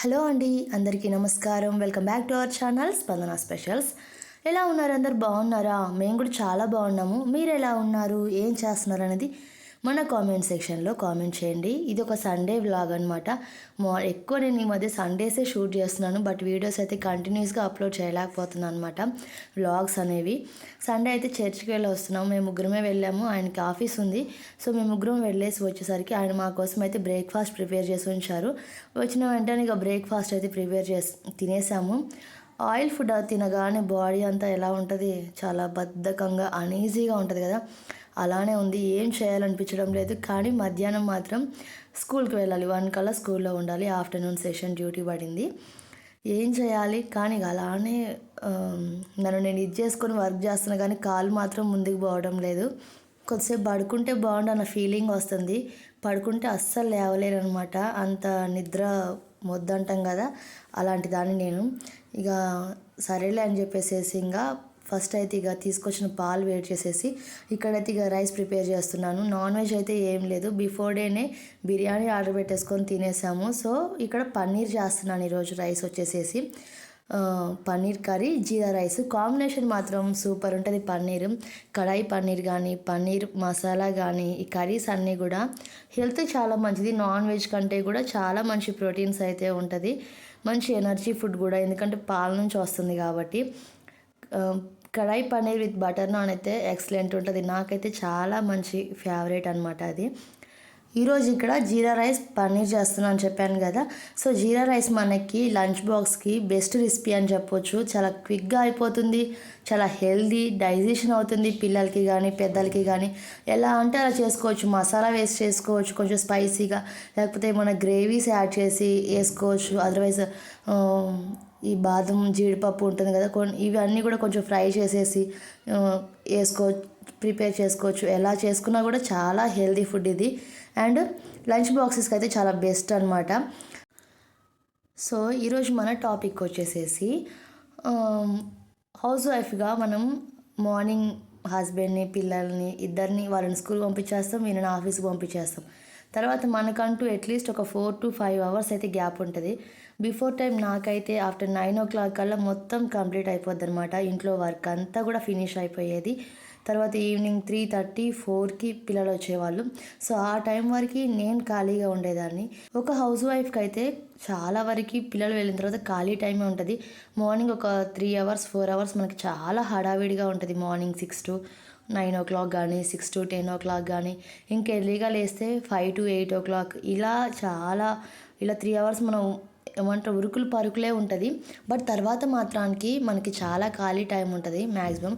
Hello అండి అందరికీ నమస్కారం. Welcome back to our channel Spandana specials. ఎలా ఉన్నారు? అందరు బాగున్నారా? మేము కూడా చాలా బాగున్నాము. మీరు ఎలా ఉన్నారు? ఏం చేస్తున్నారు అనేది మన కామెంట్ సెక్షన్లో కామెంట్ చేయండి. ఇది ఒక సండే వ్లాగ్ అనమాట మా ఎక్కువ నేను ఈ మధ్య సండేసే షూట్ చేస్తున్నాను. బట్ వీడియోస్ అయితే కంటిన్యూస్గా అప్లోడ్ చేయలేకపోతున్నాను అనమాట వ్లాగ్స్ అనేవి. సండే అయితే చర్చ్కి వెళ్ళి వస్తున్నాం మేము ముగ్గురమే వెళ్ళాము. ఆయనకి ఆఫీస్ ఉంది. సో మేము ముగ్గురం వెళ్ళేసి వచ్చేసరికి ఆయన మా కోసం అయితే బ్రేక్ఫాస్ట్ ప్రిపేర్ చేసి ఉంచారు. వచ్చిన వెంటనే ఇక బ్రేక్ఫాస్ట్ అయితే ప్రిపేర్ చేసి తినేసాము. ఆయిల్ ఫుడ్ తినగానే బాడీ అంతా ఎలా ఉంటుంది? చాలా బద్ధకంగా అనీజీగా ఉంటుంది కదా. అలానే ఉంది. ఏం చేయాలనిపించడం లేదు. కానీ మధ్యాహ్నం మాత్రం స్కూల్కి వెళ్ళాలి. వన్ కల్లా స్కూల్లో ఉండాలి. ఆఫ్టర్నూన్ సెషన్ డ్యూటీ పడింది. ఏం చేయాలి? కానీ ఇక అలానే నన్ను నేను ఇది చేసుకొని వర్క్ చేస్తున్నా కానీ కాలు మాత్రం ముందుకు పోవడం లేదు. కొద్దిసేపు పడుకుంటే బాగుండు అన్న ఫీలింగ్ వస్తుంది. పడుకుంటే అస్సలు లేవలేరు అనమాట అంత నిద్ర మొద్దంటాం కదా? అలాంటి దాన్ని నేను. ఇక సరేలే అని చెప్పేసేసి ఇంకా ఫస్ట్ అయితే ఇక తీసుకొచ్చిన పాలు వేడి చేసేసి ఇక్కడైతే ఇక రైస్ ప్రిపేర్ చేస్తున్నాను. నాన్ వెజ్ అయితే ఏం లేదు. బిఫోర్ డేనే బిర్యానీ ఆర్డర్ పెట్టేసుకొని తినేసాము. సో ఇక్కడ పన్నీర్ చేస్తున్నాను ఈరోజు రైస్ వచ్చేసేసి. Paneer curry jeera rice. Combination మాత్రం సూపర్ ఉంటుంది పన్నీర్. కడాయి పన్నీర్ కానీ పన్నీర్ మసాలా కానీ ఈ కర్రీస్ అన్నీ కూడా హెల్త్ చాలా మంచిది. నాన్ వెజ్ కంటే కూడా చాలా మంచి ప్రోటీన్స్ అయితే ఉంటుంది. మంచి ఎనర్జీ ఫుడ్ కూడా ఎందుకంటే పాల నుంచి వస్తుంది కాబట్టి. Um, kadai paneer with butter naan అయితే ఎక్సలెంట్ ఉంటుంది. నాకైతే చాలా మంచి ఫేవరెట్ అనమాట అది. ఈరోజు ఇక్కడ జీరా రైస్ పన్నీర్ చేస్తున్నాను అని చెప్పాను కదా. సో జీరా రైస్ మనకి లంచ్ బాక్స్కి బెస్ట్ రెసిపీ అని చెప్పొచ్చు. చాలా క్విక్గా అయిపోతుంది. చాలా హెల్దీ డైజెషన్ అవుతుంది పిల్లలకి కానీ పెద్దలకి కానీ ఎలా అంటే అలా చేసుకోవచ్చు. మసాలా వేసి చేసుకోవచ్చు. కొంచెం స్పైసీగా. లేకపోతే ఏమైనా గ్రేవీస్ యాడ్ చేసి వేసుకోవచ్చు. అదర్వైజ్ ఈ బాదం జీడిపప్పు ఉంటుంది కదా కొన్ని ఇవన్నీ కూడా కొంచెం ఫ్రై చేసేసి వేసుకో ప్రిపేర్ చేసుకోవచ్చు. ఎలా చేసుకున్నా కూడా చాలా హెల్దీ ఫుడ్ ఇది. అండ్ లంచ్ బాక్సెస్కి అయితే చాలా బెస్ట్ అనమాట సో ఈరోజు మన టాపిక్ వచ్చేసేసి హౌస్ వైఫ్గా మనం మార్నింగ్ హస్బెండ్ని పిల్లల్ని ఇద్దరిని వాళ్ళని స్కూల్ పంపించేస్తాం వీళ్ళని ఆఫీస్కి పంపించేస్తాం. తర్వాత మనకంటూ అట్లీస్ట్ ఒక ఫోర్ టు ఫైవ్ అవర్స్ అయితే గ్యాప్ ఉంటుంది. బిఫోర్ టైం నాకైతే ఆఫ్టర్ నైన్ ఓ క్లాక్ కల్లా మొత్తం కంప్లీట్ అయిపోద్ది అనమాట ఇంట్లో వర్క్ అంతా కూడా ఫినిష్ అయిపోయేది. తర్వాత ఈవినింగ్ త్రీ థర్టీ ఫోర్కి పిల్లలు వచ్చేవాళ్ళు. సో ఆ టైం వరకు నేను ఖాళీగా ఉండేదాన్ని. ఒక హౌస్ వైఫ్కి అయితే చాలా వరకు పిల్లలు వెళ్ళిన తర్వాత ఖాళీ టైమే ఉంటుంది. మార్నింగ్ ఒక త్రీ అవర్స్ ఫోర్ అవర్స్ మనకి చాలా హడావిడిగా ఉంటుంది morning six to nine o'clock కానీ six to ten o'clock కానీ ఇంకా ఎర్లీగా లేస్తే five to eight o'clock. ఇలా చాలా ఇలా త్రీ అవర్స్ మనం ఏమంటారు ఉరుకులు పరుకులే ఉంటుంది. బట్ తర్వాత మాత్రానికి మనకి చాలా ఖాళీ టైం ఉంటుంది మ్యాక్సిమం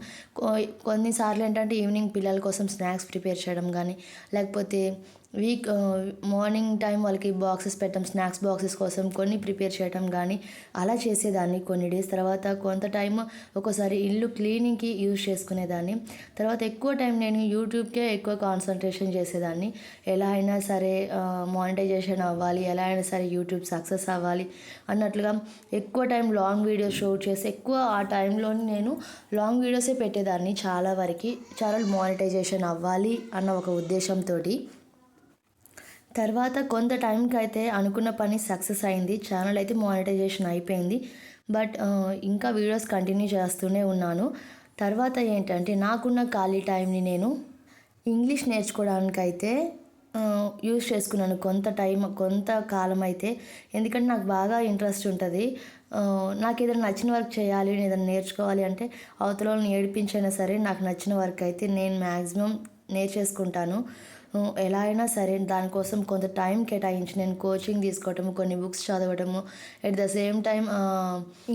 కొన్నిసార్లు ఏంటంటే ఈవినింగ్ పిల్లల కోసం స్నాక్స్ ప్రిపేర్ చేయడం కానీ లేకపోతే వీక్ మార్నింగ్ టైం వాళ్ళకి బాక్సెస్ పెట్టడం స్నాక్స్ బాక్సెస్ కోసం కొన్ని ప్రిపేర్ చేయడం కానీ అలా చేసేదాన్ని కొన్ని డేస్ తర్వాత. కొంత టైం ఒక్కోసారి ఇల్లు క్లీనింగ్కి యూజ్ చేసుకునేదాన్ని. తర్వాత ఎక్కువ టైం నేను యూట్యూబ్కే ఎక్కువ కాన్సన్ట్రేషన్ చేసేదాన్ని. ఎలా అయినా సరే మానిటైజేషన్ అవ్వాలి ఎలా అయినా సరే యూట్యూబ్ సక్సెస్ అవ్వాలి అన్నట్లుగా ఎక్కువ టైం లాంగ్ వీడియోస్ షూట్ చేసి ఎక్కువ ఆ టైంలో నేను లాంగ్ వీడియోసే పెట్టేదాన్ని చాలా వరకు. చాలా మానిటైజేషన్ అవ్వాలి అన్న ఒక ఉద్దేశంతో తర్వాత కొంత టైంకి అయితే అనుకున్న పని సక్సెస్ అయింది. ఛానల్ అయితే మానిటైజేషన్ అయిపోయింది. బట్ ఇంకా వీడియోస్ కంటిన్యూ చేస్తూనే ఉన్నాను. తర్వాత ఏంటంటే నాకున్న ఖాళీ టైంని నేను ఇంగ్లీష్ నేర్చుకోవడానికైతే యూజ్ చేసుకున్నాను. కొంత టైం కొంత కాలం అయితే. ఎందుకంటే నాకు బాగా ఇంట్రెస్ట్ ఉంటుంది. నాకు ఏదైనా నచ్చిన వర్క్ చేయాలి ఏదైనా నేర్చుకోవాలి అంటే అవతల వాళ్ళని ఏడిపించైనా సరే నాకు నచ్చిన వర్క్ అయితే నేను మ్యాక్సిమం నేర్చేసుకుంటాను. ఎలా అయినా సరే దానికోసం కొంత టైం కేటాయించి నేను కోచింగ్ తీసుకోవటము కొన్ని books చదవటము at the same time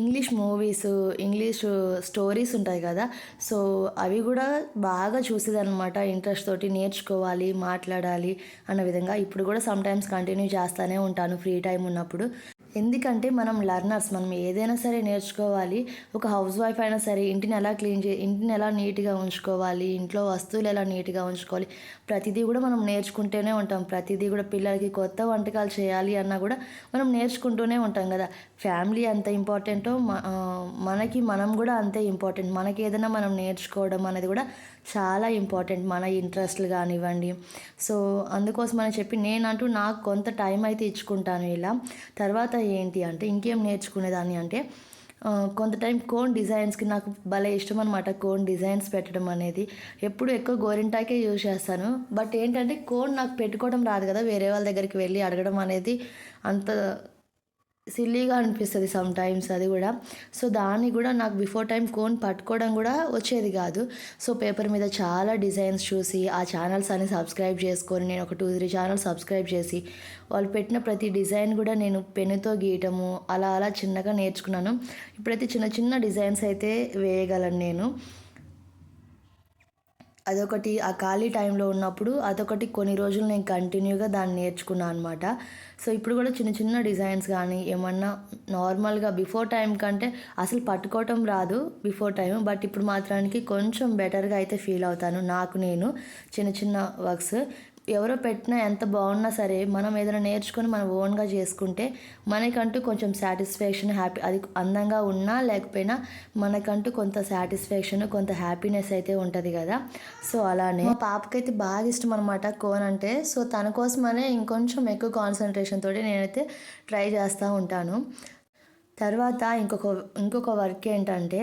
English movies English stories ఉంటాయి కదా. సో అవి కూడా బాగా చూసేదనమాట ఇంట్రెస్ట్ తోటి నేర్చుకోవాలి మాట్లాడాలి అన్న విధంగా. ఇప్పుడు కూడా సమ్ టైమ్స్ కంటిన్యూ చేస్తూనే ఉంటాను ఫ్రీ టైం ఉన్నప్పుడు. ఎందుకంటే మనం లర్నర్స్ మనం ఏదైనా సరే నేర్చుకోవాలి. ఒక హౌస్ వైఫ్ అయినా సరే ఇంటిని ఎలా క్లీన్ చే ఇంటిని ఎలా నీట్గా ఉంచుకోవాలి ఇంట్లో వస్తువులు ఎలా నీట్గా ఉంచుకోవాలి ప్రతిదీ కూడా మనం నేర్చుకుంటూనే ఉంటాం. ప్రతిదీ కూడా పిల్లలకి కొత్త వంటకాలు చేయాలి అన్నా కూడా మనం నేర్చుకుంటూనే ఉంటాం కదా. ఫ్యామిలీ ఎంత ఇంపార్టెంటో మనకి మనం కూడా అంతే ఇంపార్టెంట్ మనకి ఏదైనా మనం నేర్చుకోవడం అనేది కూడా చాలా ఇంపార్టెంట్ మన ఇంట్రెస్ట్లు కానివ్వండి. సో అందుకోసం అని చెప్పి నేనంటూ నాకు కొంత టైం అయితే ఇచ్చుకుంటాను ఇలా. తర్వాత ఏంటి అంటే ఇంకేం నేర్చుకునేదాన్ని అంటే కొంత టైం కోన్ డిజైన్స్కి నాకు భలే ఇష్టం అనమాట కోన్ డిజైన్స్ పెట్టడం అనేది. ఎప్పుడు ఎక్కువ గోరింటాకే యూజ్ చేస్తాను. బట్ ఏంటంటే కోన్ నాకు పెట్టుకోవడం రాదు కదా వేరే వాళ్ళ దగ్గరికి వెళ్ళి అడగడం అనేది అంత సిల్లీగా అనిపిస్తుంది సమ్ టైమ్స్ అది కూడా. సో దాన్ని కూడా నాకు బిఫోర్ టైం కోన్ పట్టుకోవడం కూడా వచ్చేది కాదు. సో పేపర్ మీద చాలా డిజైన్స్ చూసి ఆ ఛానల్స్ అన్ని సబ్స్క్రైబ్ చేసుకొని నేను ఒక టూ త్రీ ఛానల్స్ సబ్స్క్రైబ్ చేసి వాళ్ళు పెట్టిన ప్రతి డిజైన్ కూడా నేను పెన్నుతో గీయటము అలా అలా చిన్నగా నేర్చుకున్నాను. ఇప్పుడైతే చిన్న చిన్న డిజైన్స్ అయితే వేయగలను నేను. అదొకటి ఆ ఖాళీ టైంలో ఉన్నప్పుడు అదొకటి కొన్ని రోజులు నేను కంటిన్యూగా దాన్ని నేర్చుకున్నాను అనమాట సో ఇప్పుడు కూడా చిన్న చిన్న డిజైన్స్ కానీ ఏమన్నా నార్మల్గా బిఫోర్ టైం కంటే అసలు పట్టుకోవటం రాదు బిఫోర్ టైం. బట్ ఇప్పుడు మాత్రానికి కొంచెం బెటర్గా అయితే ఫీల్ అవుతాను. నాకు నేను చిన్న చిన్న వర్క్స్ ఎవరో పెట్టినా ఎంత బాగున్నా సరే మనం ఏదైనా నేర్చుకొని మనం ఓన్గా చేసుకుంటే మనకంటూ కొంచెం సాటిస్ఫాక్షన్ హ్యాపీ అది అందంగా ఉన్నా లేకపోయినా మనకంటూ కొంత సాటిస్ఫాక్షన్ కొంత హ్యాపీనెస్ అయితే ఉంటుంది కదా. సో అలానే మా పాపకైతే బాగా ఇష్టం అనమాట కోన్ అంటే. సో తన కోసమనే ఇంకొంచెం ఎక్కువ కాన్సన్ట్రేషన్ తోటి నేనైతే ట్రై చేస్తూ ఉంటాను. తర్వాత ఇంకొక ఇంకొక వర్క్ ఏంటంటే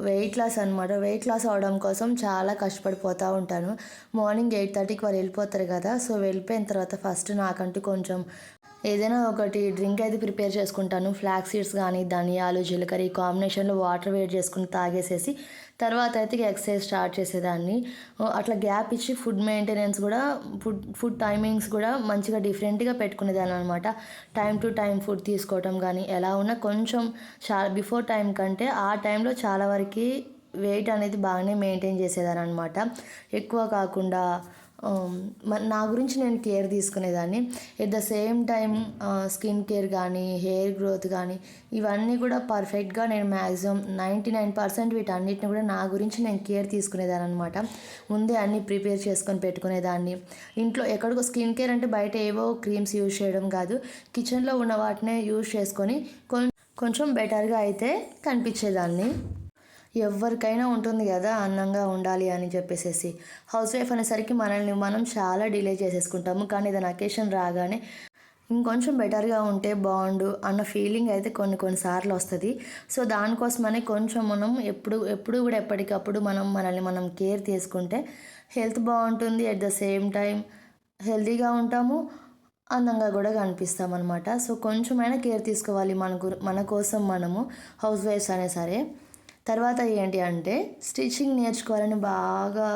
వెయిట్ లాస్ అనమాట వెయిట్ లాస్ అవడం కోసం చాలా కష్టపడిపోతూ ఉంటాను. మార్నింగ్ ఎయిట్ థర్టీకి వారు వెళ్ళిపోతారు కదా సో వెళ్ళిపోయిన తర్వాత ఫస్ట్ నాకంటూ కొంచెం ఏదైనా ఒకటి డ్రింక్ అయితే ప్రిపేర్ చేసుకుంటాను. ఫ్లాక్ సీడ్స్ కానీ ధనియాలు జీలకర్ర ఈ కాంబినేషన్లో వాటర్ వేడి చేసుకుని తాగేసేసి తర్వాత అయితే ఎక్సర్సైజ్ స్టార్ట్ చేసేదాన్ని. అట్లా గ్యాప్ ఇచ్చి ఫుడ్ మెయింటెనెన్స్ కూడా ఫుడ్ ఫుడ్ టైమింగ్స్ కూడా మంచిగా డిఫరెంట్గా పెట్టుకునేదాన్ని అనమాట టైం టు టైం ఫుడ్ తీసుకోవటం కానీ ఎలా ఉన్నా కొంచెం చాలా బిఫోర్ టైం కంటే ఆ టైంలో చాలా వరకు వెయిట్ అనేది బాగానే మెయింటైన్ చేసేదాన్ని అనమాట ఎక్కువ కాకుండా Um, నా గురించి నేను care తీసుకునేదాన్ని. At the same time skin care కానీ హెయిర్ గ్రోత్ కానీ ఇవన్నీ కూడా పర్ఫెక్ట్గా నేను మ్యాక్సిమం నైంటీ నైన్ పర్సెంట్ వీటన్నిటిని కూడా నా గురించి నేను కేర్ తీసుకునేదాన్ని అనమాట ముందే అన్నీ ప్రిపేర్ చేసుకొని పెట్టుకునేదాన్ని. ఇంట్లో ఎక్కడికో స్కిన్ కేర్ అంటే బయట ఏవో క్రీమ్స్ యూజ్ చేయడం కాదు. కిచెన్లో ఉన్న వాటినే యూజ్ చేసుకొని కొం- కొంచెం బెటర్గా అయితే కనిపించేదాన్ని. ఎవరికైనా ఉంటుంది కదా అందంగా ఉండాలి అని చెప్పేసేసి. హౌస్ వైఫ్ అనేసరికి మనల్ని మనం చాలా డిలే చేసేసుకుంటాము. కానీ ఏదైనా అకేషన్ రాగానే ఇంకొంచెం బెటర్గా ఉంటే బాగుండు అన్న ఫీలింగ్ అయితే కొన్ని కొన్నిసార్లు వస్తుంది. సో దానికోసమనే కొంచెం మనం ఎప్పుడు ఎప్పుడు కూడా ఎప్పటికప్పుడు మనం మనల్ని మనం కేర్ తీసుకుంటే హెల్త్ బాగుంటుంది. అట్ ద సేమ్ టైం హెల్తీగా ఉంటాము అందంగా కూడా కనిపిస్తాం అనమాట సో కొంచెమైనా కేర్ తీసుకోవాలి మన గురి మన కోసం మనము హౌస్ వైఫ్స్ అనే సరే తర్వాత ఏంటి అంటే స్టిచ్చింగ్ నేర్చుకోవాలని బాగా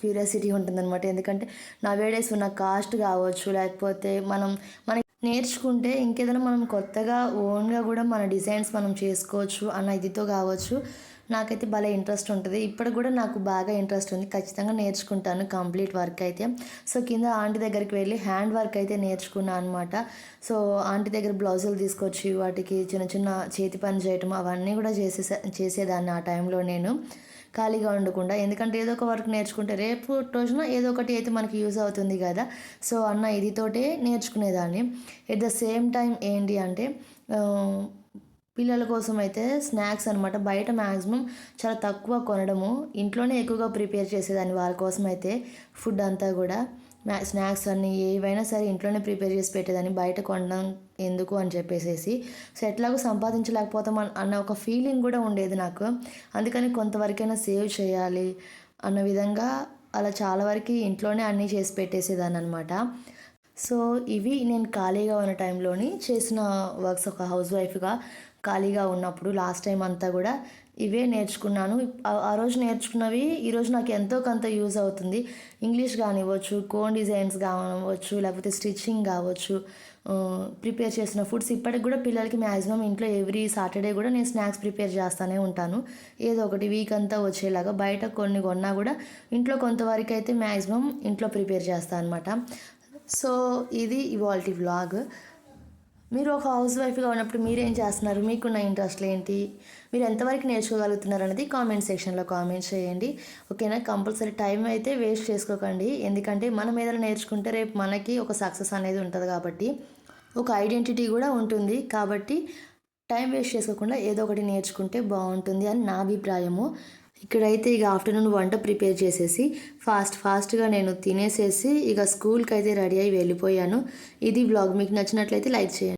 క్యూరియాసిటీ ఉంటుందన్నమాట. ఎందుకంటే నా వేడేస్ ఉన్న కాస్ట్ కావచ్చు లేకపోతే మనం మన నేర్చుకుంటే ఇంకేదైనా మనం కొత్తగా ఓన్గా కూడా మన డిజైన్స్ మనం చేసుకోవచ్చు అన్న ఇదితో కావచ్చు. నాకైతే భలే ఇంట్రెస్ట్ ఉంటుంది. ఇప్పటికి కూడా నాకు బాగా ఇంట్రెస్ట్ ఉంది. ఖచ్చితంగా నేర్చుకుంటాను కంప్లీట్ వర్క్ అయితే. సో కింద ఆంటీ దగ్గరికి వెళ్ళి హ్యాండ్ వర్క్ అయితే నేర్చుకున్నాను అనమాట సో ఆంటీ దగ్గర బ్లౌజులు తీసుకొచ్చి వాటికి చిన్న చిన్న చేతి పని చేయటం అవన్నీ కూడా చేసే చేసేదాన్ని ఆ టైంలో నేను. ఖాళీగా ఉండకుండా. ఎందుకంటే ఏదో ఒక వర్క్ నేర్చుకుంటే రేపు రోజున ఏదో ఒకటి అయితే మనకి యూజ్ అవుతుంది కదా. సో అన్న ఇదితోటే నేర్చుకునేదాన్ని. ఎట్ ద సేమ్ టైం ఏంటి అంటే పిల్లల కోసం అయితే స్నాక్స్ అనమాట బయట మ్యాక్సిమం చాలా తక్కువ కొనడము. ఇంట్లోనే ఎక్కువగా ప్రిపేర్ చేసేదాన్ని వాళ్ళ కోసం అయితే ఫుడ్ అంతా కూడా. మ్యా స్నాక్స్ అన్నీ ఏవైనా సరే ఇంట్లోనే ప్రిపేర్ చేసి పెట్టేదాన్ని. బయట కొనడం ఎందుకు అని చెప్పేసేసి. సో ఎట్లాగో సంపాదించలేకపోతాం అన్న ఒక ఫీలింగ్ కూడా ఉండేది నాకు. అందుకని కొంతవరకైనా సేవ్ చేయాలి అన్న విధంగా అలా చాలా వరకు ఇంట్లోనే అన్నీ చేసి పెట్టేసేదాన్ని అనమాట సో ఇవి నేను ఖాళీగా ఉన్న టైంలోని చేసిన వర్క్స్ ఒక హౌస్ వైఫ్గా ఖాళీగా ఉన్నప్పుడు లాస్ట్ టైం అంతా కూడా ఇవే నేర్చుకున్నాను. ఆ- రోజు నేర్చుకున్నవి ఈరోజు నాకు ఎంతో కొంత యూజ్ అవుతుంది. ఇంగ్లీష్ కానివ్వచ్చు కోన్ డిజైన్స్ కానివ్వచ్చు లేకపోతే స్టిచ్చింగ్ కావచ్చు ప్రిపేర్ చేసిన ఫుడ్స్ ఇప్పటికి కూడా పిల్లలకి మ్యాక్సిమం ఇంట్లో ఎవ్రీ సాటర్డే కూడా నేను స్నాక్స్ ప్రిపేర్ చేస్తూనే ఉంటాను. ఏదో ఒకటి వీక్ అంతా వచ్చేలాగా బయట కొన్ని కొన్నా కూడా ఇంట్లో కొంతవరకు అయితే మ్యాక్సిమం ఇంట్లో ప్రిపేర్ చేస్తాను అనమాట సో ఇది ఇవాల్టి వ్లాగ్ మీరు ఒక హౌస్ వైఫ్గా ఉన్నప్పుడు మీరేం చేస్తున్నారు? మీకున్న ఇంట్రెస్ట్లు ఏంటి? మీరు ఎంతవరకు నేర్చుకోగలుగుతున్నారు అనేది కామెంట్ సెక్షన్లో కామెంట్ చేయండి. ఓకేనా? కంపల్సరీ టైం అయితే వేస్ట్ చేసుకోకండి. ఎందుకంటే మనం ఏదైనా నేర్చుకుంటే రేపు మనకి ఒక సక్సెస్ అనేది ఉంటుంది కాబట్టి ఒక ఐడెంటిటీ కూడా ఉంటుంది. కాబట్టి టైం వేస్ట్ చేసుకోకుండా ఏదో ఒకటి నేర్చుకుంటే బాగుంటుంది అని నా అభిప్రాయము. ఇక్కడైతే ఇక ఆఫ్టర్నూన్ వంట ప్రిపేర్ చేసేసి ఫాస్ట్ ఫాస్ట్గా నేను తినేసేసి ఇక స్కూల్కి అయితే రెడీ అయి వెళ్ళిపోయాను. ఇది బ్లాగ్. మీకు నచ్చినట్లయితే లైక్ చేయండి.